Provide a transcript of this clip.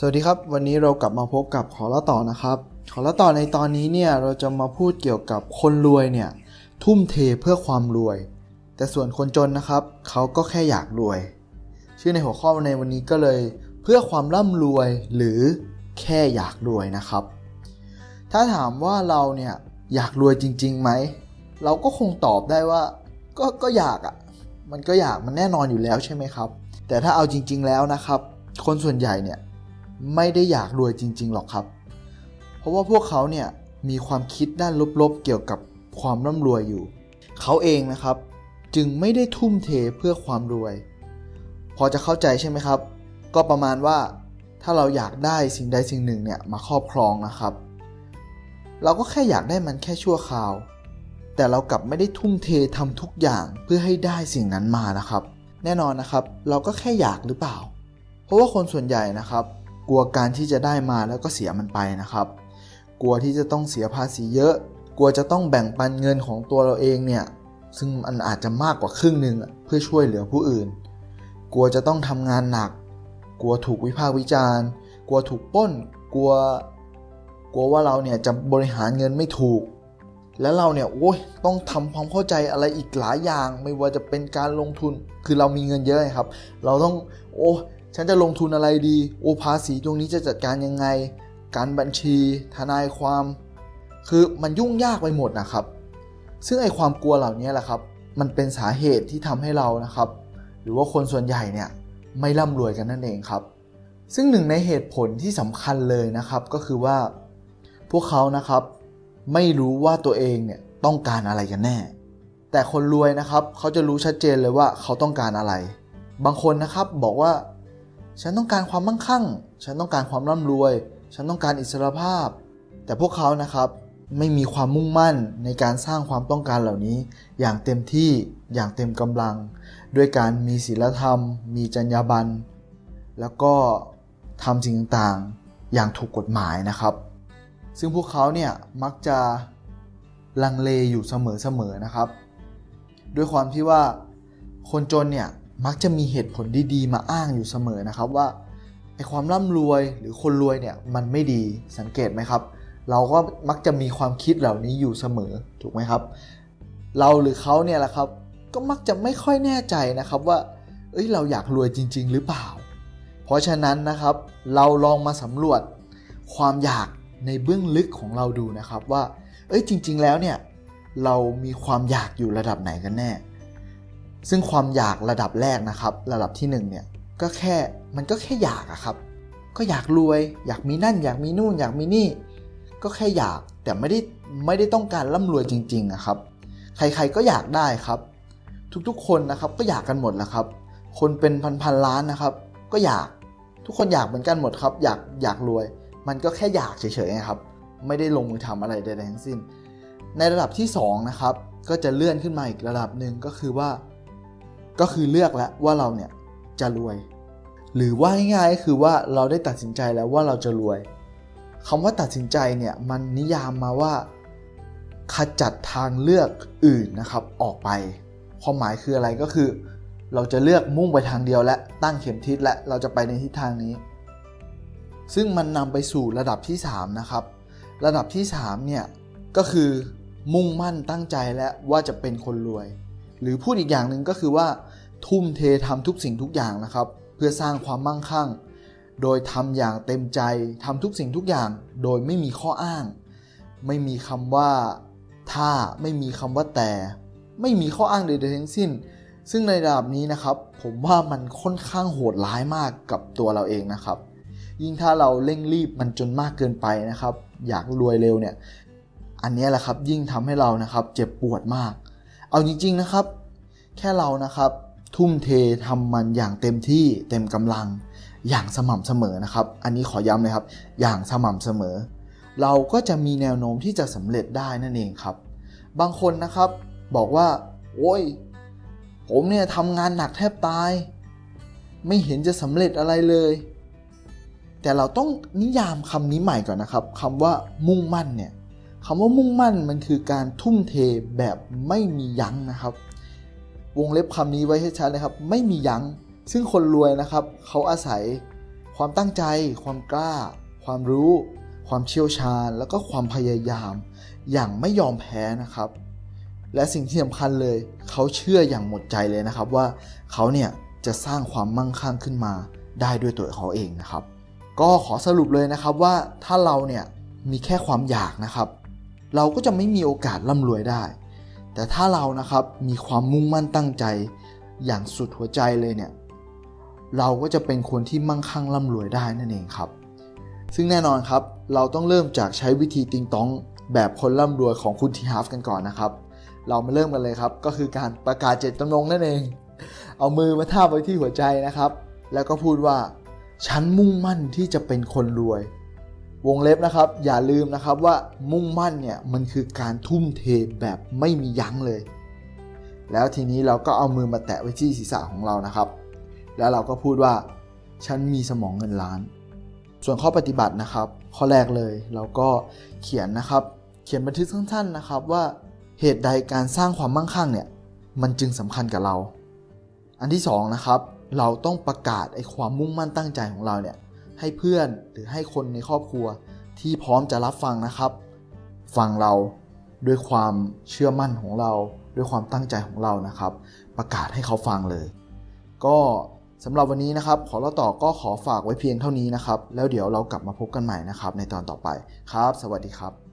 สวัสดีครับ วันนี้เรากลับมาพบกับขอล่าต่อนะครับ ขอล่าต่อในตอนนี้เนี่ยเราจะมาพูดเกี่ยวกับคนรวยเนี่ยทุ่มเทเพื่อความรวย แต่ส่วนคนจนนะครับเขาก็แค่อยากรวย ชื่อในหัวข้อในวันนี้ก็เลย เพื่อความร่ำรวยหรือแค่อยากรวยนะครับ ถ้าถามว่าเราเนี่ยอยากรวยจริงๆไหมเราก็คงตอบได้ว่า ก็ก็อยากอะ่ะมันก็อยากมันแน่นอนอยู่แล้วใช่ไหมครับ แต่ถ้าเอาจริง ๆแล้วนะครับ คนส่วนใหญ่เนี่ย ไม่ได้อยากรวยจริง ๆ หรอกครับ เพราะว่าพวกเขาเนี่ยมีความคิดด้านลบๆ เกี่ยวกับความร่ำรวยอยู่ เขาเองนะครับจึงไม่ได้ทุ่มเทเพื่อความรวย พอจะเข้าใจใช่ไหมครับ ก็ประมาณว่าถ้าเราอยากได้สิ่งใดสิ่งหนึ่งเนี่ยมาครอบครองนะครับ เราก็แค่อยากได้มันแค่ชั่วคราว แต่เรากลับไม่ได้ทุ่มเททำทุกอย่างเพื่อให้ได้สิ่งนั้นมานะครับ แน่นอนนะครับ เราก็แค่อยากหรือเปล่า เพราะว่าคนส่วนใหญ่นะครับ กลัวการที่จะได้มาแล้วก็เสียมันไปนะครับ กลัวที่จะต้องเสียภาษีเยอะ กลัวจะต้องแบ่งปันเงินของตัวเราเองเนี่ย ซึ่งมันอาจจะมากกว่าครึ่งหนึ่งเพื่อช่วยเหลือผู้อื่น กลัวจะต้องทำงานหนัก กลัวถูกวิพากษ์วิจารณ์ กลัวถูกป้น กลัว กลัวว่าเราเนี่ยจะบริหารเงินไม่ถูก แล้วเราเนี่ยโอ้ยต้องทำความเข้าใจอะไรอีกหลายอย่าง ไม่ว่าจะเป็นการลงทุน คือเรามีเงินเยอะครับ เราต้องโอ้ ฉันจะลงทุนอะไรดี โอภาษีตรงนี้จะจัดการยังไง การบัญชี ทนายความ คือมันยุ่งยากไปหมดนะครับ ซึ่งไอความกลัวเหล่านี้แหละครับ มันเป็นสาเหตุที่ทำให้เรานะครับ หรือว่าคนส่วนใหญ่เนี่ยไม่ร่ำรวยกันนั่นเองครับ ซึ่งหนึ่งในเหตุผลที่สำคัญเลยนะครับก็คือว่า พวกเขานะครับ ไม่รู้ว่าตัวเองเนี่ยต้องการอะไรกันแน่ แต่คนรวยนะครับ เขาจะรู้ชัดเจนเลยว่าเขาต้องการอะไร บางคนนะครับบอกว่า ฉันต้องการความมั่งคั่ง ฉันต้องการความร่ำรวย ฉันต้องการอิสรภาพ แต่พวกเขานะครับไม่มีความมุ่งมั่นในการสร้างความต้องการเหล่านี้ อย่างเต็มที่อย่างเต็มกำลัง ด้วยการมีศีลธรรม มีจรรยาบรรณแล้วก็ทำสิ่งต่างๆอย่างถูกกฎหมายนะครับ ซึ่งพวกเขาเนี่ยมักจะลังเลอยู่เสมอๆนะครับ ด้วยความที่ว่าคนจนเนี่ย มักจะมีเหตุผลดีๆ มาอ้างอยู่เสมอนะครับว่าไอความร่ำรวยหรือคนรวยเนี่ยมันไม่ดีสังเกตไหมครับ เราก็มักจะมีความคิดเหล่านี้อยู่เสมอถูกไหมครับ เราหรือเขาเนี่ยแหละครับ ก็มักจะไม่ค่อยแน่ใจนะครับว่า เอ้ยเราอยากรวยจริง ๆ หรือเปล่า เพราะฉะนั้นนะครับ เราลองมาสำรวจความอยากในเบื้องลึกของเราดูนะครับว่า เอ้ยจริง ๆ แล้วเนี่ยเรามีความอยากอยู่ระดับไหนกันแน่ ซึ่งความอยากระดับแรกนะครับ ระดับที่1เนี่ยก็แค่มันก็แค่อยากอะครับ ก็อยากรวย อยากมีนั่น อยากมีนู่น อยากมีนี่ ก็แค่อยากแต่ไม่ได้ไม่ได้ต้องการร่ำรวยจริงๆอะครับ ใครๆก็อยากได้ครับ ทุกๆคนนะครับก็อยากกันหมดแหละครับ คนเป็นพันๆล้านนะครับ ก็อยากทุกคนอยากเหมือนกันหมดครับ อยากอยากรวย มันก็แค่อยากเฉยๆนะครับ ไม่ได้ลงมือทำอะไรใดๆทั้งสิ้น ในระดับที่2นะครับก็จะเลื่อนขึ้นมาอีกระดับหนึ่งก็คือว่า ก็คือเลือกแล้วว่าเราเนี่ยจะรวย หรือว่าง่ายๆก็คือว่าเราได้ตัดสินใจแล้วว่าเราจะรวยคำว่าตัดสินใจเนี่ยมันนิยามมาว่าขจัดทางเลือกอื่นนะครับออกไป ความหมายคืออะไรก็คือ เราจะเลือกมุ่งไปทางเดียวและตั้งเข็มทิศและเราจะไปในทิศทางนี้ ซึ่งมันนำไปสู่ระดับที่ 3 นะครับ ระดับที่ 3 เนี่ยก็คือมุ่งมั่นตั้งใจและว่าจะเป็นคนรวย หรือพูดอีกอย่างหนึ่งก็คือว่าทุ่มเททำทุกสิ่งทุกอย่างนะครับ เพื่อสร้างความมั่งคั่ง โดยทำอย่างเต็มใจทำทุกสิ่งทุกอย่าง โดยไม่มีข้ออ้าง ไม่มีคำว่าถ้าไม่มีคำว่าแต่ ไม่มีข้ออ้างใดๆทั้งสิ้น ซึ่งในระดับนี้นะครับผมว่ามันค่อนข้างโหดร้ายมากกับตัวเราเองนะครับ ยิ่งถ้าเราเร่งรีบมันจนมากเกินไปนะครับ อยากรวยเร็วเนี่ยอันนี้แหละครับยิ่งทำให้เรานะครับเจ็บปวดมาก เอาจริง ๆนะครับ แค่เรานะครับ ทุ่มเททำมันอย่างเต็มที่เต็มกำลัง อย่างสม่ำเสมอนะครับ อันนี้ขอย้ำเลยครับ อย่างสม่ำเสมอ เราก็จะมีแนวโน้มที่จะสำเร็จได้นั่นเองครับ บางคนนะครับบอกว่า โอ้ย ผมเนี่ยทำงานหนักแทบตาย ไม่เห็นจะสำเร็จอะไรเลย แต่เราต้องนิยามคำนี้ใหม่ก่อนนะครับคำว่ามุ่งมั่นเนี่ย คำว่ามุ่งมั่นมันคือการทุ่มเทแบบไม่มียั้งนะครับ วงเล็บคำนี้ไว้ให้ชัดนะครับ ไม่มียัง้ง ซึ่งคนรวยนะครับ เขาอาศัยความตั้งใจ ความกล้า ความรู้ ความเชี่ยวชาญ แล้วก็ความพยายาม อย่างไม่ยอมแพ้นะครับ และสิ่งที่สำคัญเลย เขาเชื่ออย่างหมดใจเลยนะครับว่าเขาเนี่ยจะสร้างความมั่งคั่งขึ้นมาได้ด้วยตัวเขาเองนะครับ ก็ขอสรุปเลยนะครับว่าถ้าเราเนี่ยมีแค่ความอยากนะครับ เราก็จะไม่มีโอกาสร่ำรวยได้ แต่ถ้าเรานะครับมีความมุ่งมั่นตั้งใจ อย่างสุดหัวใจเลยเนี่ยเราก็จะเป็นคนที่มั่งคั่งร่ำรวยได้นั่นเองครับ ซึ่งแน่นอนครับ เราต้องเริ่มจากใช้วิธีติงต้องแบบคนร่ำรวยของคุณทีฮาฟกันก่อนนะครับ เรามาเริ่มกันเลยครับ ก็คือการประกาศเจตจำนงนั่นเอง เอามือมาทาบไว้ที่หัวใจนะครับ แล้วก็พูดว่า ฉันมุ่งมั่นที่จะเป็นคนรวย วงเล็บนะครับ อย่าลืมนะครับว่ามุ่งมั่นเนี่ยมันคือการทุ่มเทแบบไม่มียั้งเลย แล้วทีนี้เราก็เอามือมาแตะไว้ที่ศีรษะของเรานะครับ แล้วเราก็พูดว่า ฉันมีสมองเงินล้าน ส่วนข้อปฏิบัตินะครับ ข้อแรกเลยเราก็เขียนนะครับ เขียนบันทึกสั้นๆนะครับว่าเหตุใดการสร้างความมั่งคั่งเนี่ยมันจึงสำคัญกับเรา อันที่สองนะครับเราต้องประกาศไอ้ความมุ่งมั่นตั้งใจของเราเนี่ย ให้เพื่อนหรือให้คนในครอบครัวที่พร้อมจะรับฟังนะครับ ฟังเราด้วยความเชื่อมั่นของเรา ด้วยความตั้งใจของเรานะครับ ประกาศให้เขาฟังเลย ก็สำหรับวันนี้นะครับ ขอเราต่อก็ขอฝากไว้เพียงเท่านี้นะครับ แล้วเดี๋ยวเรากลับมาพบกันใหม่นะครับ ในตอนต่อไปครับ สวัสดีครับ